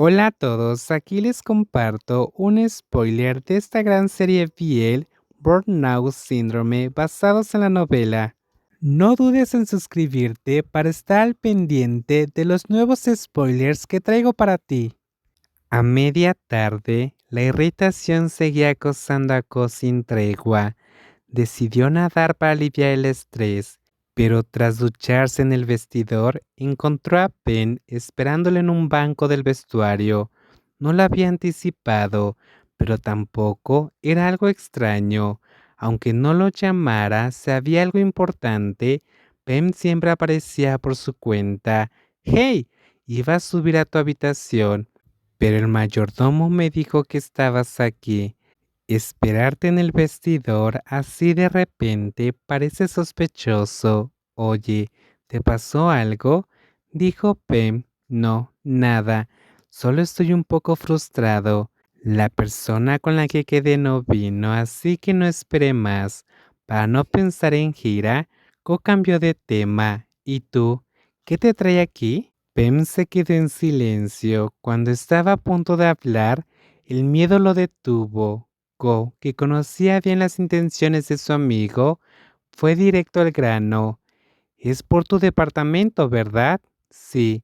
Hola a todos, aquí les comparto un spoiler de esta gran serie BL Burnout Syndrome basados en la novela. No dudes en suscribirte para estar al pendiente de los nuevos spoilers que traigo para ti. A media tarde, la irritación seguía acosando a Ko sin tregua. Decidió nadar para aliviar el estrés pero tras ducharse en el vestidor, encontró a Pen esperándole en un banco del vestuario. No la había anticipado, pero tampoco era algo extraño. Aunque no lo llamara, sabía algo importante. Pen siempre aparecía por su cuenta. ¡Hey! Iba a subir a tu habitación, pero el mayordomo me dijo que estabas aquí. Esperarte en el vestidor así de repente parece sospechoso. Oye, ¿te pasó algo? Dijo Pem. No, nada. Solo estoy un poco frustrado. La persona con la que quedé no vino, así que no esperé más. Para no pensar en gira, Ko cambió de tema. ¿Y tú? ¿Qué te trae aquí? Pem se quedó en silencio. Cuando estaba a punto de hablar, el miedo lo detuvo que conocía bien las intenciones de su amigo, fue directo al grano. Es por tu departamento, ¿verdad? Sí.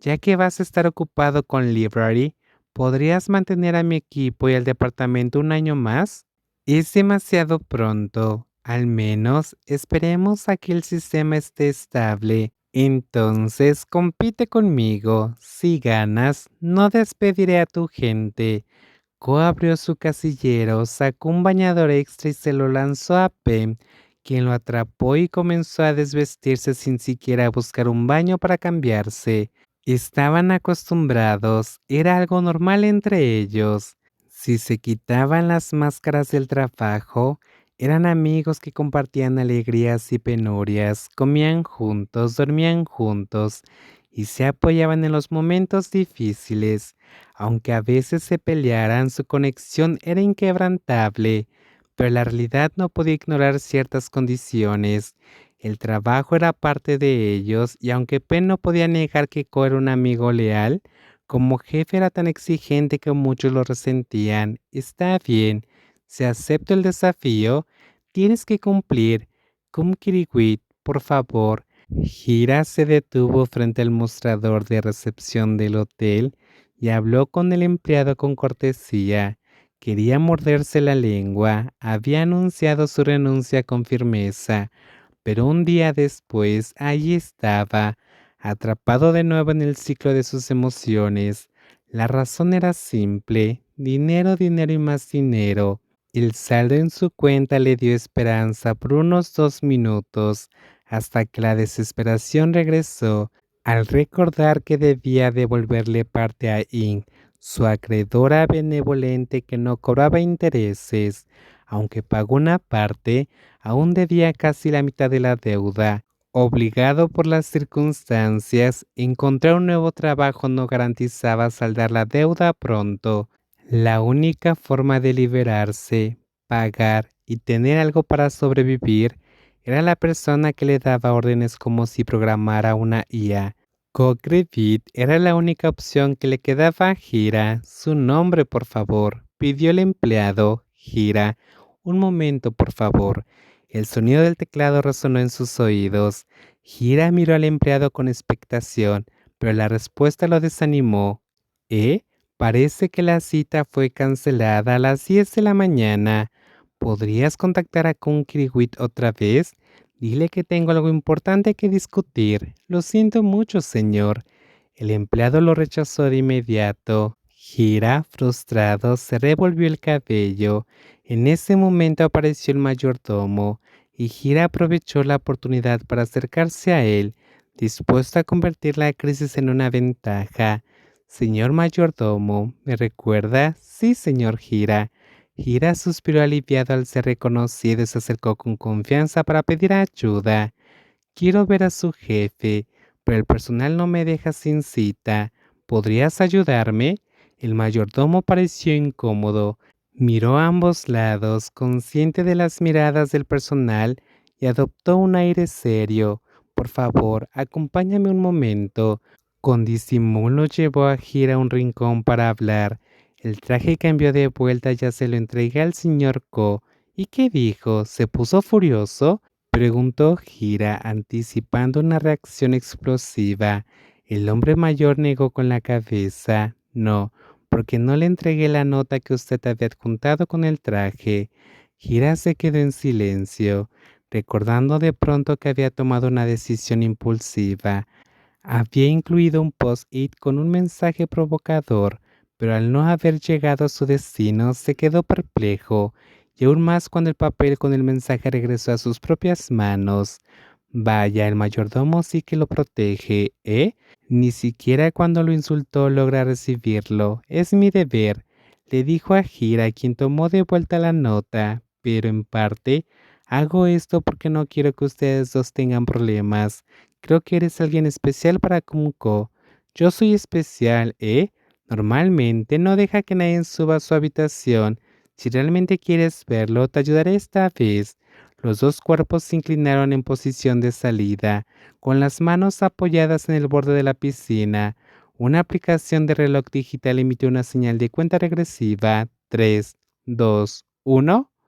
Ya que vas a estar ocupado con Library, ¿podrías mantener a mi equipo y al departamento un año más? Es demasiado pronto. Al menos esperemos a que el sistema esté estable. Entonces compite conmigo. Si ganas, no despediré a tu gente abrió su casillero, sacó un bañador extra y se lo lanzó a Pem, quien lo atrapó y comenzó a desvestirse sin siquiera buscar un baño para cambiarse. Estaban acostumbrados, era algo normal entre ellos. Si se quitaban las máscaras del trabajo, eran amigos que compartían alegrías y penurias, comían juntos, dormían juntos y se apoyaban en los momentos difíciles. Aunque a veces se pelearan, su conexión era inquebrantable, pero la realidad no podía ignorar ciertas condiciones. El trabajo era parte de ellos y aunque Penn no podía negar que Ko era un amigo leal, como jefe era tan exigente que muchos lo resentían. Está bien, si acepto el desafío, tienes que cumplir. Cum Kiriwit, por favor, Gira se detuvo frente al mostrador de recepción del hotel y habló con el empleado con cortesía. Quería morderse la lengua, había anunciado su renuncia con firmeza, pero un día después allí estaba, atrapado de nuevo en el ciclo de sus emociones. La razón era simple, dinero, dinero y más dinero. El saldo en su cuenta le dio esperanza por unos dos minutos, hasta que la desesperación regresó al recordar que debía devolverle parte a Ing, su acreedora benevolente que no cobraba intereses. Aunque pagó una parte, aún debía casi la mitad de la deuda. Obligado por las circunstancias, encontrar un nuevo trabajo no garantizaba saldar la deuda pronto. La única forma de liberarse, pagar y tener algo para sobrevivir era la persona que le daba órdenes como si programara una IA. Cogrevit era la única opción que le quedaba a Gira. Su nombre, por favor, pidió el empleado. Gira, un momento, por favor. El sonido del teclado resonó en sus oídos. Gira miró al empleado con expectación, pero la respuesta lo desanimó. ¿Eh? Parece que la cita fue cancelada a las 10 de la mañana. ¿Podrías contactar a Kiriwit otra vez? Dile que tengo algo importante que discutir. Lo siento mucho, señor. El empleado lo rechazó de inmediato. Gira, frustrado, se revolvió el cabello. En ese momento apareció el mayordomo y Gira aprovechó la oportunidad para acercarse a él, dispuesto a convertir la crisis en una ventaja. Señor mayordomo, ¿me recuerda? Sí, señor Gira. Gira suspiró aliviado al ser reconocido y se acercó con confianza para pedir ayuda. Quiero ver a su jefe, pero el personal no me deja sin cita. ¿Podrías ayudarme? El mayordomo pareció incómodo. Miró a ambos lados, consciente de las miradas del personal, y adoptó un aire serio. Por favor, acompáñame un momento. Con disimulo llevó a Gira a un rincón para hablar. El traje cambió de vuelta, ya se lo entregué al señor Ko. ¿Y qué dijo? ¿Se puso furioso? Preguntó Gira, anticipando una reacción explosiva. El hombre mayor negó con la cabeza. No, porque no le entregué la nota que usted había adjuntado con el traje. Gira se quedó en silencio, recordando de pronto que había tomado una decisión impulsiva. Había incluido un post-it con un mensaje provocador, pero al no haber llegado a su destino se quedó perplejo, y aún más cuando el papel con el mensaje regresó a sus propias manos. Vaya, el mayordomo sí que lo protege, ¿eh? Ni siquiera cuando lo insultó logra recibirlo. Es mi deber, le dijo a Gira, quien tomó de vuelta la nota, pero en parte hago esto porque no quiero que ustedes dos tengan problemas. Creo que eres alguien especial para Kumko. Yo soy especial, ¿eh? Normalmente no deja que nadie suba a su habitación. Si realmente quieres verlo, te ayudaré esta vez. Los dos cuerpos se inclinaron en posición de salida, con las manos apoyadas en el borde de la piscina. Una aplicación de reloj digital emitió una señal de cuenta regresiva. 3, 2, 1.